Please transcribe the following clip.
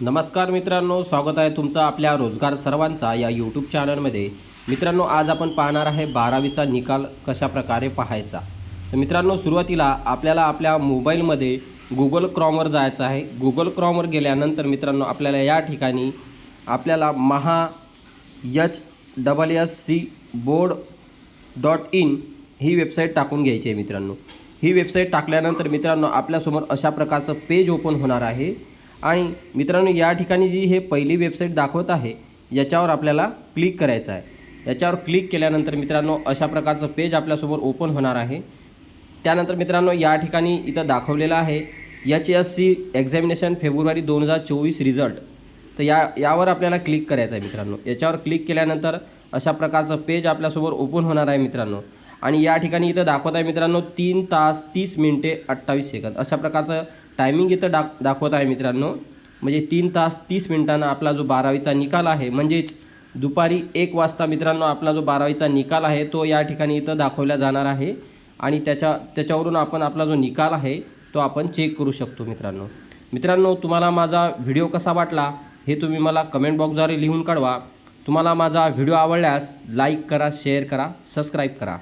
नमस्कार मित्रांनो स्वागत आहे तुमचं आपल्या रोजगार सर्वांचा या यूट्यूब चॅनलमध्ये मित्रांनो आज आपण पाहणार आहे बारावीचा निकाल कशा प्रकारे पाहायचा. तर मित्रांनो सुरुवातीला आपल्याला आपल्या मोबाईलमध्ये गुगल क्रॉमवर जायचं आहे. गुगल क्रॉमवर गेल्यानंतर मित्रांनो आपल्याला या ठिकाणी आपल्याला Maha H double S C board dot in he website टाकून घ्यायची आहे मित्रांनो. ही वेबसाईट टाकल्यानंतर मित्रांनो आपल्यासमोर अशा प्रकारचं पेज ओपन होणार आहे. आणि मित्रांनो या ठिकाणी जी हे पहिली वेबसाईट दाखवत आहे याच्यावर आपल्याला क्लिक करायचं आहे. याच्यावर क्लिक केल्यानंतर मित्रांनो अशा प्रकारचं पेज आपल्यासमोर ओपन होणार आहे. त्यानंतर मित्रांनो या ठिकाणी इथं दाखवलेलं आहे एच एस सी एक्झामिनेशन फेब्रुवारी दोन हजार चोवीस रिझल्ट तर या यावर आपल्याला क्लिक करायचं आहे मित्रांनो. याच्यावर क्लिक केल्यानंतर अशा प्रकारचं पेज आपल्यासमोर ओपन होणार आहे मित्रांनो. आणि या ठिकाणी इथं दाखवत आहे मित्रांनो तीन तास तीस मिनटे अठ्ठावीस सेकंद. अशा प्रकारचं टायमिंग इथं दाख दाखवत आहे मित्रांनो. म्हणजे तीन तास तीस मिनिटांना आपला जो बारावीचा निकाल आहे म्हणजेच दुपारी एक वाजता मित्रांनो आपला जो बारावीचा निकाल आहे तो या ठिकाणी इथं दाखवला जाणार आहे. आणि त्याच्या त्याच्यावरून आपण आपला जो निकाल आहे तो आपण चेक करू शकतो मित्रांनो. मित्रांनो तुम्हाला माझा व्हिडिओ कसा वाटला हे तुम्ही मला कमेंट बॉक्सद्वारे लिहून कळवा तुम्हाला माझा व्हिडिओ आवडल्यास लाईक करा शेअर करा सबस्क्राईब करा.